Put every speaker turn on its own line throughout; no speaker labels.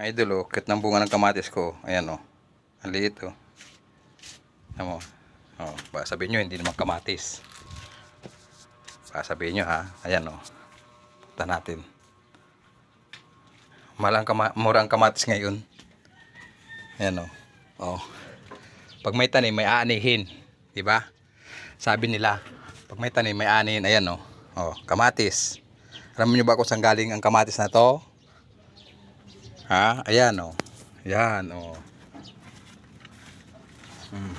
Mga idol, oh, kit ng bunga ng kamatis ko. Ayan, oh. Ang liit, oh. Ayan mo. Oh, baka sabihin nyo, hindi naman kamatis. Baka sabihin nyo, ha. Ayan, oh. Punta natin. Malang kama mura kamatis ngayon. Ayan, oh. Oh. Pag may tanim, may aanihin. Di ba? Sabi nila, pag may tanim, may aanihin. Ayan, oh. Oh, kamatis. Alam niyo ba kung saan galing ang kamatis na to? Ha? Ayan, oh. Ayan, oh. Hmm.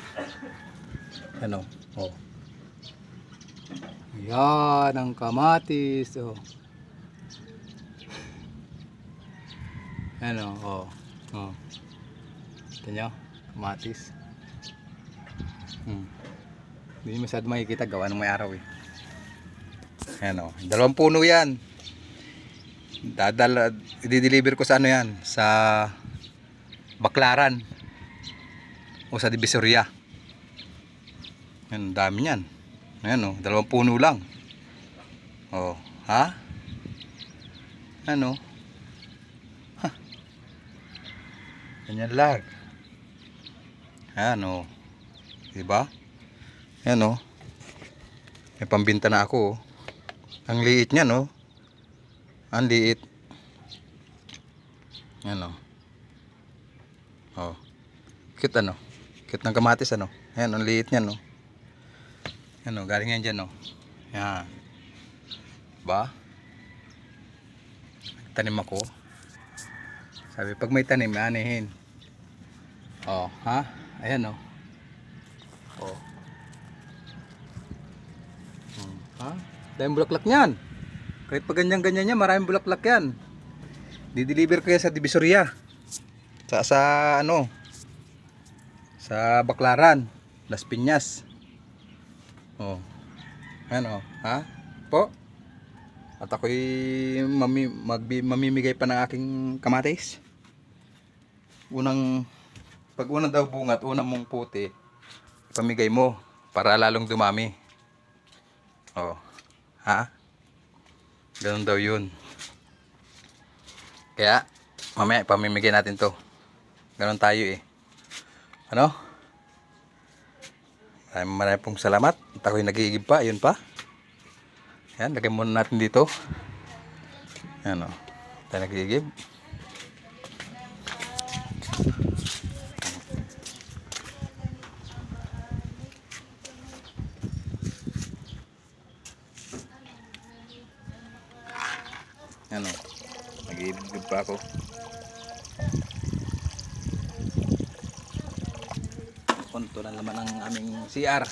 Ano? Oh. Yan ang kamatis, oh. Ano, oh. Oh. Ito nyo, kamatis. Hmm. Hindi masyado makikita gawa ng may araw eh. Ayan o. Dalawang puno yan. Dadala, i-deliver ko sa ano yan? Sa Baklaran. O sa Divisoria. Yan, dami yan. Ayan o, dalawang puno lang. O, ha? Ano? Ha? Ganyan lang. Ayan o. Diba? Ayan o. May pambinta na ako oh. Ang liit niya no. Ang liit. Ayan o. Oh. Cute ano. Cute ng kamatis ano. Ayan, ang liit niya no. Ayan o, galing yan dyan no. Yan. Ba? Tanim ako. Sabi, pag may tanim, anihin. Oh, ha? Ayan o. Oh. Hmm, ha? Dahil bulaklak niyan. Kahit pag ganyan-ganyan niya, maraming bulaklak yan. Di-deliver ko yan sa Divisoria. Sa, sa ano? Sa Baklaran. Las Piñas. Oh. Ano? Ha? Po? At ako'y mami, magbi, mamimigay pa ng aking kamatis. Unang, pag unang daw bungat, unang mong puti, pamigay mo para lalong dumami. Oh. Ha? Ganun daw yun. Kaya, mamaya pamimigay natin to. Ganun tayo eh. Ano? Maraming maraming pong salamat. At ako'y nag-iigib pa. Ayun pa. Yan, lagay muna natin dito. Yan o. Tayo nag-iigib. Yan o. Nag-iigib pa ako. Konto na naman ang aming CR.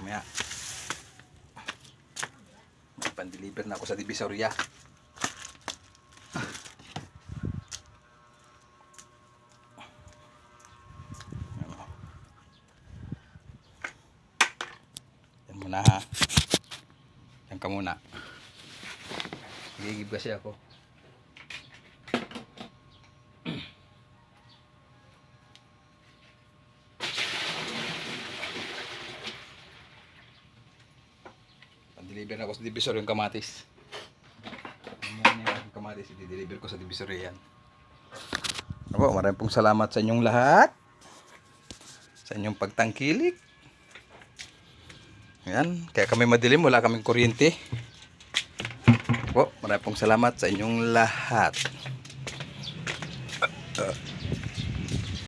Mamaya. Pan-deliver na ako sa Divisoria. Yan muna ha. Yan ka muna. Nagigib kasi ako. Pan-deliver na ako sa Divisor yung kamatis. Yan yung kamatis, i-deliver ko sa Divisor yan. Ako, maraming pong salamat sa inyong lahat. Sa inyong pagtangkilik. Yan, kaya kami madilim, wala kaming kuryente po, maraming salamat sa inyong lahat. Uh, uh.